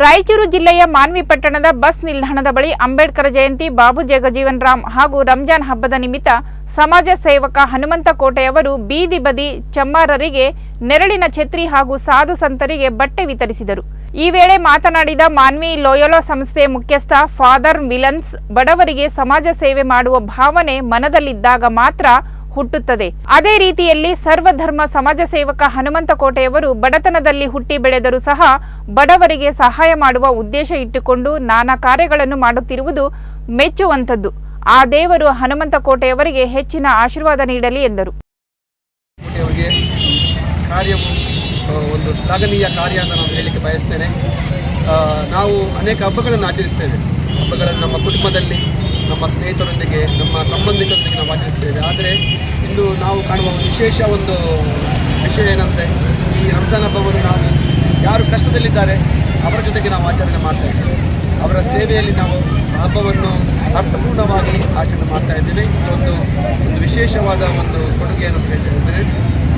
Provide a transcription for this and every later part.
ರಾಯಚೂರು ಜಿಲ್ಲೆಯ ಮಾನ್ವಿ ಪಟ್ಟಣದ ಬಸ್ ನಿಲ್ದಾಣದ ಬಳಿ ಅಂಬೇಡ್ಕರ್ ಜಯಂತಿ, ಬಾಬು ಜಗಜೀವನ್ ರಾಮ್ ಹಾಗೂ ರಂಜಾನ್ ಹಬ್ಬದ ನಿಮಿತ್ತ ಸಮಾಜ ಸೇವಕ ಹನುಮಂತ ಕೋಟೆಯವರು ಬೀದಿ ಬದಿ ಚಮ್ಮಾರರಿಗೆ, ನೆರಳಿನ ಛತ್ರಿ ಹಾಗೂ ಸಾಧು ಸಂತರಿಗೆ ಬಟ್ಟೆ ವಿತರಿಸಿದರು. ಈ ವೇಳೆ ಮಾತನಾಡಿದ ಮಾನ್ವಿ ಲೋಯೋಲಾ ಸಂಸ್ಥೆ ಮುಖ್ಯಸ್ಥ ಫಾದರ್ ಮಿಲನ್ಸ್, ಬಡವರಿಗೆ ಸಮಾಜ ಸೇವೆ ಮಾಡುವ ಭಾವನೆ ಮನದಲ್ಲಿದ್ದಾಗ ಮಾತ್ರ ಹುಟ್ಟುತ್ತದೆ. ಅದೇ ರೀತಿಯಲ್ಲಿ ಸರ್ವಧರ್ಮ ಸಮಾಜ ಸೇವಕ ಹನುಮಂತ ಕೋಟೆಯವರು ಬಡತನದಲ್ಲಿ ಹುಟ್ಟಿ ಬೆಳೆದರೂ ಸಹ ಬಡವರಿಗೆ ಸಹಾಯ ಮಾಡುವ ಉದ್ದೇಶ ಇಟ್ಟುಕೊಂಡು ನಾನಾ ಕಾರ್ಯಗಳನ್ನು ಮಾಡುತ್ತಿರುವುದು ಮೆಚ್ಚುವಂಥದ್ದು. ಆ ದೇವರು ಹನುಮಂತ ಕೋಟೆಯವರಿಗೆ ಹೆಚ್ಚಿನ ಆಶೀರ್ವಾದ ನೀಡಲಿ ಎಂದರು. ಒಂದು ಶ್ಲಾಘನೀಯ ಕಾರ್ಯ ಅಂತ ನಾನು ಹೇಳಲಿಕ್ಕೆ ನಾವು ಅನೇಕ ಹಬ್ಬಗಳನ್ನು ಆಚರಿಸ್ತೇವೆ. ಹಬ್ಬಗಳನ್ನು ನಮ್ಮ ಕುಟುಂಬದಲ್ಲಿ ನಮ್ಮ ಸ್ನೇಹಿತರೊಂದಿಗೆ, ನಮ್ಮ ಸಂಬಂಧಿಕರೊಂದಿಗೆ ನಾವು ಆಚರಿಸ್ತೇವೆ ಆದರೆ ಇಂದು ನಾವು ಕಾಣುವ ವಿಶೇಷ ಒಂದು ವಿಷಯ ಏನಂದರೆ, ಈ ರಂಜಾನ್ ಹಬ್ಬವನ್ನು ನಾವು ಯಾರು ಕಷ್ಟದಲ್ಲಿದ್ದಾರೆ, ಅವರ ಜೊತೆಗೆ ನಾವು ಆಚರಣೆ ಮಾಡ್ತಾ ಇದ್ದೇವೆ. ಅವರ ಸೇವೆಯಲ್ಲಿ ನಾವು ಹಬ್ಬವನ್ನು ಅರ್ಥಪೂರ್ಣವಾಗಿ ಆಚರಣೆ ಮಾಡ್ತಾ ಇದ್ದೇವೆ. ಇದೊಂದು ಒಂದು ವಿಶೇಷವಾದ ಒಂದು ಕೊಡುಗೆಯನ್ನು ಅಂತ ಹೇಳ್ತೇವೆ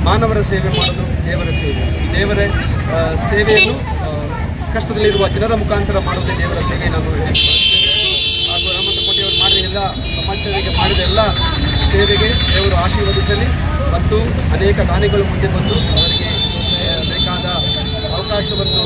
ಮಾನವರ ಸೇವೆ ಮಾಡೋದು ದೇವರ ಸೇವೆ. ದೇವರ ಸೇವೆಯನ್ನು ಕಷ್ಟದಲ್ಲಿರುವ ಜನರ ಮುಖಾಂತರ ಮಾಡುವುದೇ ದೇವರ ಸೇವೆ ನಾನು ಹೇಳಲಿಕ್ಕೆ ಬಯಸ್ತೇನೆ. ಹಾಗೂ ಹನುಮಂತ ಕೋಟೆಯವರು ಮಾಡಿದ ಎಲ್ಲ ಸಮಾಜ ಸೇವೆಗೆ ಮಾಡಿದ ಎಲ್ಲ ಸೇವೆಗೆ ದೇವರು ಆಶೀರ್ವದಿಸಲಿ ಮತ್ತು ಅನೇಕ ದಾನಿಗಳು ಮುಂದೆ ಬಂದು ಅವರಿಗೆ ಬೇಕಾದ ಅವಕಾಶವನ್ನು